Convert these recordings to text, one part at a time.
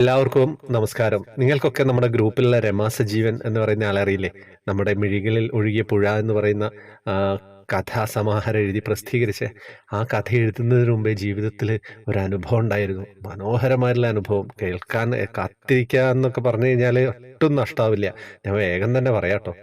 എല്ലാവർക്കും നമസ്കാരം. നിങ്ങൾക്കൊക്കെ നമ്മുടെ ഗ്രൂപ്പിലുള്ള രമാസ സജീവൻ എന്ന് പറയുന്ന ആളറിയില്ലേ നമ്മുടെ മിഴികളിൽ ഒഴുകിയ പുഴ എന്ന് പറയുന്ന കഥാസമാഹാരം എഴുതി പ്രസിദ്ധീകരിച്ച് ആ കഥ എഴുതുന്നതിന് മുമ്പേ ജീവിതത്തിൽ ഒരു അനുഭവം ഉണ്ടായിരുന്നു. മനോഹരമായിട്ടുള്ള അനുഭവം. കേൾക്കാൻ കാത്തിരിക്കുക എന്നൊക്കെ പറഞ്ഞു കഴിഞ്ഞാൽ ഒട്ടും നഷ്ടാവില്ല. ഞാൻ വേഗം തന്നെ പറയാട്ടോ.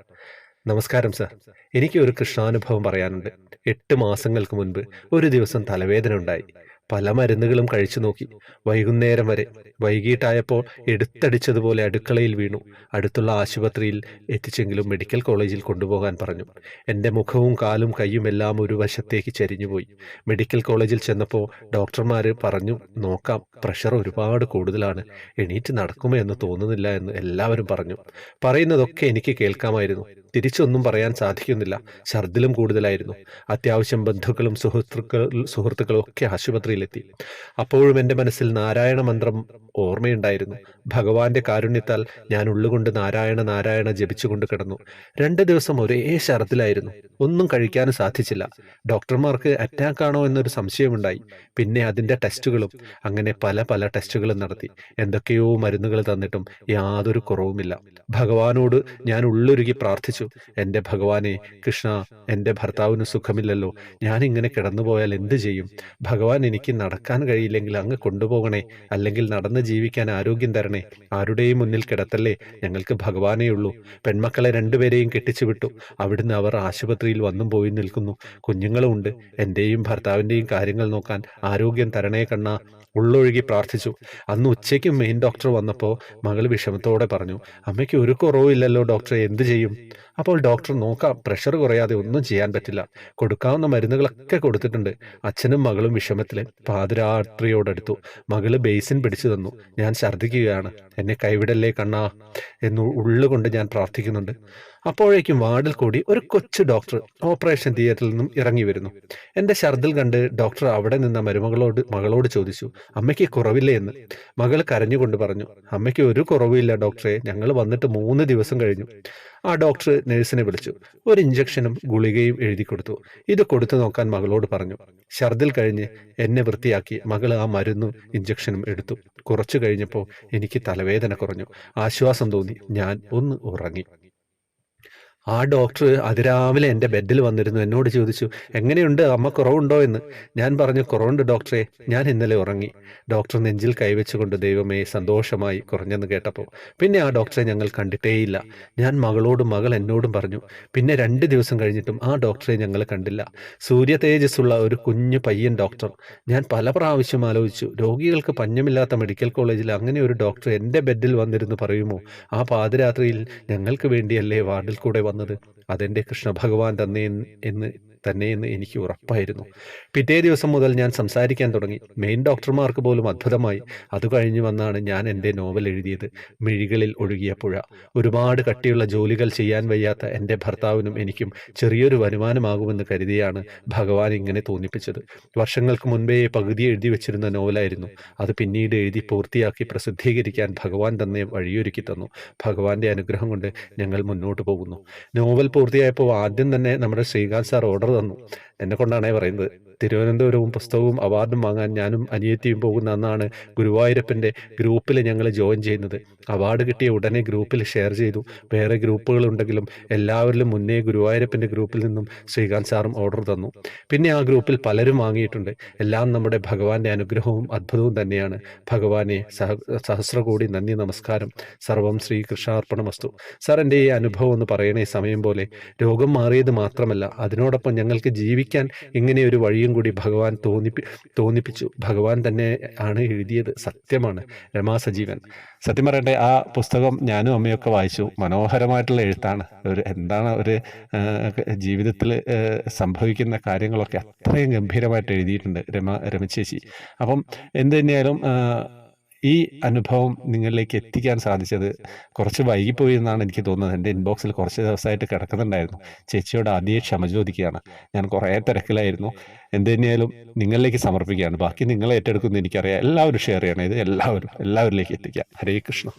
നമസ്കാരം സർ. എനിക്ക് ഒരു കൃഷ്ണാനുഭവം പറയാനുണ്ട്. എട്ട് മാസങ്ങൾക്ക് മുൻപ് ഒരു ദിവസം തലവേദന ഉണ്ടായി. പല മരുന്നുകളും കഴിച്ചു നോക്കി. വൈകുന്നേരം വരെ വൈകിട്ടായപ്പോൾ എടുത്തടിച്ചതുപോലെ അടുക്കളയിൽ വീണു. അടുത്തുള്ള ആശുപത്രിയിൽ എത്തിച്ചെങ്കിലും മെഡിക്കൽ കോളേജിൽ കൊണ്ടുപോകാൻ പറഞ്ഞു. എന്റെ മുഖവും കാലും കൈയും എല്ലാം ഒരു വശത്തേക്ക് ചരിഞ്ഞുപോയി. മെഡിക്കൽ കോളേജിൽ ചെന്നപ്പോൾ ഡോക്ടർമാർ പറഞ്ഞു നോക്കാം പ്രഷർ ഒരുപാട് കൂടുതലാണ്. എണീറ്റ് നടക്കുമോ എന്ന് തോന്നുന്നില്ല എന്ന് എല്ലാവരും പറഞ്ഞു. പറയുന്നതൊക്കെ എനിക്ക് കേൾക്കാമായിരുന്നു. തിരിച്ചൊന്നും പറയാൻ സാധിക്കുന്നില്ല. ഛർദിലും കൂടുതലായിരുന്നു. അത്യാവശ്യം ബന്ധുക്കളും സുഹൃത്തുക്കൾ സുഹൃത്തുക്കളും ഒക്കെ ആശുപത്രിയിലെത്തി അപ്പോഴും എന്റെ മനസ്സിൽ നാരായണ മന്ത്രം ഓർമ്മയുണ്ടായിരുന്നു. ഭഗവാന്റെ കാരുണ്യത്താൽ ഞാൻ ഉള്ളുകൊണ്ട് നാരായണ നാരായണ ജപിച്ചുകൊണ്ട് കിടന്നു. രണ്ട് ദിവസം ഒരേ ശരത്തിലായിരുന്നു. ഒന്നും കഴിക്കാനും സാധിച്ചില്ല. ഡോക്ടർമാർക്ക് അറ്റാക്ക് ആണോ എന്നൊരു സംശയമുണ്ടായി. പിന്നെ അതിന്റെ ടെസ്റ്റുകളും. അങ്ങനെ പല പല ടെസ്റ്റുകളും നടത്തി. എന്തൊക്കെയോ മരുന്നുകൾ തന്നിട്ടും യാതൊരു കുറവുമില്ല. ഭഗവാനോട് ഞാൻ ഉള്ളൊരുക്കി പ്രാർത്ഥിച്ചു. എന്റെ ഭഗവാനെ കൃഷ്ണ എന്റെ ഭർത്താവിന് സുഖമില്ലല്ലോ. ഞാൻ ഇങ്ങനെ കിടന്നുപോയാൽ എന്ത് ചെയ്യും? ഭഗവാൻ എനിക്ക് നടക്കാൻ കഴിയില്ലെങ്കിൽ അങ്ങ് കൊണ്ടുപോകണേ. അല്ലെങ്കിൽ നടന്ന് ജീവിക്കാൻ ആരോഗ്യം തരണേ. ആരുടെയും മുന്നിൽ കിടത്തല്ലേ ഞങ്ങൾക്ക് ഭഗവാനേ ഉള്ളൂ. പെൺമക്കളെ രണ്ടുപേരെയും കെട്ടിച്ചു വിട്ടു അവിടുന്ന് അവർ ആശുപത്രിയിൽ വന്നും പോയി നിൽക്കുന്നു. കുഞ്ഞുങ്ങളും ഉണ്ട്. എന്റെയും ഭർത്താവിന്റെയും കാര്യങ്ങൾ നോക്കാൻ ആരോഗ്യം തരണേ കണ്ണ. ഉള്ളൊഴുകി പ്രാർത്ഥിച്ചു. അന്ന് ഉച്ചയ്ക്ക് മെയിൻ ഡോക്ടർ വന്നപ്പോൾ മകൾ വിഷമത്തോടെ പറഞ്ഞു അമ്മയ്ക്ക് ഒരു കുറവുമില്ലല്ലോ ഡോക്ടറെ. എന്ത് ചെയ്യും? അപ്പോൾ ഡോക്ടർ നോക്കാം പ്രഷർ കുറയാതെ ഒന്നും ചെയ്യാൻ പറ്റില്ല. കൊടുക്കാവുന്ന മരുന്നുകളൊക്കെ കൊടുത്തിട്ടുണ്ട്. അച്ഛനും മകളും വിഷമത്തിലെ പാതിരാത്രിയോടടുത്തു. മകൾ ബേസിൻ പിടിച്ചു തന്നു. ഞാൻ ഛർദ്ദിക്കുകയാണ്. എന്നെ കൈവിടല്ലേ കണ്ണാ? എന്ന് ഉള്ളുകൊണ്ട് ഞാൻ പ്രാർത്ഥിക്കുന്നുണ്ട്. അപ്പോഴേക്കും വാർഡിൽ കൂടി ഒരു കൊച്ചു ഡോക്ടർ ഓപ്പറേഷൻ തിയേറ്ററിൽ നിന്നും ഇറങ്ങി വരുന്നു. എന്റെ ഛർദിൽ കണ്ട് ഡോക്ടർ അവിടെ നിന്ന മരുമകളോട് മകളോട് ചോദിച്ചു അമ്മയ്ക്ക് കുറവില്ലേ? എന്ന്. മകൾ കരഞ്ഞുകൊണ്ട് പറഞ്ഞു അമ്മയ്ക്ക് ഒരു കുറവുമില്ല ഡോക്ടറെ ഞങ്ങൾ വന്നിട്ട് മൂന്ന് ദിവസം കഴിഞ്ഞു. ആ ഡോക്ടർ നഴ്സിനെ വിളിച്ചു ഒരു ഇഞ്ചക്ഷനും ഗുളികയും എഴുതി കൊടുത്തു. ഇത് കൊടുത്തു നോക്കാൻ മകളോട് പറഞ്ഞു ഛർദിൽ കഴിഞ്ഞ് എന്നെ വൃത്തിയാക്കി മകൾ ആ മരുന്നും ഇഞ്ചക്ഷനും എടുത്തു. കുറച്ചു കഴിഞ്ഞപ്പോൾ എനിക്ക് തലവേദന കുറഞ്ഞു. ആശ്വാസം തോന്നി. ഞാൻ ഒന്ന് ഉറങ്ങി. ആ ഡോക്ടർ അതിരാവിലെ എന്റെ ബെഡിൽ വന്നിരുന്നു. എന്നോട് ചോദിച്ചു എങ്ങനെയുണ്ട്? അമ്മ കുറവുണ്ടോ എന്ന്? ഞാൻ പറഞ്ഞു കുറവുണ്ട് ഡോക്ടറെ. ഞാൻ ഇന്നലെ ഉറങ്ങി. ഡോക്ടർ നെഞ്ചിൽ കൈവച്ചുകൊണ്ട് ദൈവമേ സന്തോഷമായി കുറഞ്ഞെന്ന് കേട്ടപ്പോൾ. പിന്നെ ആ ഡോക്ടറെ ഞങ്ങൾ കണ്ടിട്ടേയില്ല. ഞാൻ മകളോടും മകൾ എന്നോടും പറഞ്ഞു പിന്നെ രണ്ട് ദിവസം കഴിഞ്ഞിട്ടും ആ ഡോക്ടറെ ഞങ്ങൾ കണ്ടില്ല. സൂര്യ തേജസ്സുള്ള ഒരു കുഞ്ഞു പയ്യൻ ഡോക്ടർ. ഞാൻ പല പ്രാവശ്യം ആലോചിച്ചു രോഗികൾക്ക് പഞ്ഞമില്ലാത്ത മെഡിക്കൽ കോളേജിൽ അങ്ങനെ ഒരു ഡോക്ടർ എന്റെ ബെഡിൽ വന്നിരുന്നു പറയുമോ? ആ പാതിരാത്രിയിൽ ഞങ്ങൾക്ക് വേണ്ടിയല്ലേ വാർഡിൽ കൂടെ വന്നത്? അതെന്റെ കൃഷ്ണ ഭഗവാൻ തന്നെ എന്ന് തന്നെയെന്ന് എനിക്ക് ഉറപ്പായിരുന്നു. പിറ്റേ ദിവസം മുതൽ ഞാൻ സംസാരിക്കാൻ തുടങ്ങി. മെയിൻ ഡോക്ടർമാർക്ക് പോലും അത്ഭുതമായി. അത് കഴിഞ്ഞു വന്നാണ് ഞാൻ എന്റെ നോവൽ എഴുതിയത്. മിഴികളിൽ ഒഴുകിയ പുഴ ഒരുപാട് കട്ടിയുള്ള ജോലികൾ ചെയ്യാൻ വയ്യാത്ത എന്റെ ഭർത്താവിനും എനിക്കും ചെറിയൊരു വരുമാനമാകുമെന്ന് കരുതിയാണ് ഭഗവാൻ ഇങ്ങനെ തോന്നിപ്പിച്ചത്. വർഷങ്ങൾക്ക് മുൻപേ പകുതി എഴുതി വെച്ചിരുന്ന നോവലായിരുന്നു. അത് പിന്നീട് എഴുതി പൂർത്തിയാക്കി പ്രസിദ്ധീകരിക്കാൻ ഭഗവാൻ തന്നെ വഴിയൊരുക്കി തന്നു. ഭഗവാന്റെ അനുഗ്രഹം കൊണ്ട് ഞങ്ങൾ മുന്നോട്ട് പോകുന്നു. നോവൽ പൂർത്തിയായപ്പോൾ ആദ്യം തന്നെ നമ്മുടെ ശ്രീകാന്ത് സാർ ഓർഡർ തന്നു എന്നെ കൊണ്ടാണേ പറയുന്നത്. തിരുവനന്തപുരവും പുസ്തകവും അവാർഡും വാങ്ങാൻ ഞാനും അനിയത്തിയും പോകുന്ന അന്നാണ് ഗുരുവായൂരപ്പന്റെ ഗ്രൂപ്പിൽ ഞങ്ങൾ ജോയിൻ ചെയ്യുന്നത്. അവാർഡ് കിട്ടിയ ഉടനെ ഗ്രൂപ്പിൽ ഷെയർ ചെയ്തു. വേറെ ഗ്രൂപ്പുകളുണ്ടെങ്കിലും എല്ലാവരിലും മുന്നേ ഗുരുവായൂരപ്പന്റെ ഗ്രൂപ്പിൽ നിന്നും ശ്രീകാന്ത് സാറും ഓർഡർ തന്നു. പിന്നെ ആ ഗ്രൂപ്പിൽ പലരും വാങ്ങിയിട്ടുണ്ട്. എല്ലാം നമ്മുടെ ഭഗവാന്റെ അനുഗ്രഹവും അത്ഭുതവും തന്നെയാണ്. ഭഗവാനെ സഹ സഹസ്രകോടി നന്ദി നമസ്കാരം. സർവം ശ്രീകൃഷ്ണാർപ്പണമസ്തു. സാർ എന്റെ ഈ അനുഭവം ഒന്ന് പറയണേ സമയം പോലെ. രോഗം മാറിയത് മാത്രമല്ല അതിനോടൊപ്പം ഞങ്ങൾക്ക് ജീവിക്കാൻ ഇങ്ങനെ ഒരു വഴിയും കൂടി ഭഗവാൻ തോന്നിപ്പി തോന്നിപ്പിച്ചു. ഭഗവാൻ തന്നെ ആണ് എഴുതിയത് സത്യമാണ്. രമാ സജീവൻ. സത്യം പറയട്ടെ ആ പുസ്തകം ഞാനും അമ്മയൊക്കെ വായിച്ചു. മനോഹരമായിട്ടുള്ള എഴുത്താണ്. ഒരു എന്താണ് ഒരു ജീവിതത്തിൽ സംഭവിക്കുന്ന കാര്യങ്ങളൊക്കെ അത്രയും ഗംഭീരമായിട്ട് എഴുതിയിട്ടുണ്ട് രമ രമചേശി അപ്പം എന്ത് തന്നെയായാലും ഈ അനുഭവം നിങ്ങളിലേക്ക് എത്തിക്കാൻ സാധിച്ചത് കുറച്ച് വൈകിപ്പോയി എന്നാണ് എനിക്ക് തോന്നുന്നത്. എന്റെ ഇൻബോക്സിൽ കുറച്ച് ദിവസമായിട്ട് കിടക്കുന്നുണ്ടായിരുന്നു. ചേച്ചിയോട് ആദ്യം ക്ഷമ ചോദിക്കുകയാണ്. ഞാൻ കുറേ തിരക്കിലായിരുന്നു. എന്ത് തന്നെയായാലും നിങ്ങളിലേക്ക് സമർപ്പിക്കുകയാണ്. ബാക്കി നിങ്ങളെ ഏറ്റെടുക്കുന്നത് എനിക്കറിയാം. എല്ലാവരും ഷെയർ ചെയ്യണം. ഇത് എല്ലാവരും എല്ലാവരിലേക്ക് എത്തിക്കാം. ഹരേ കൃഷ്ണ.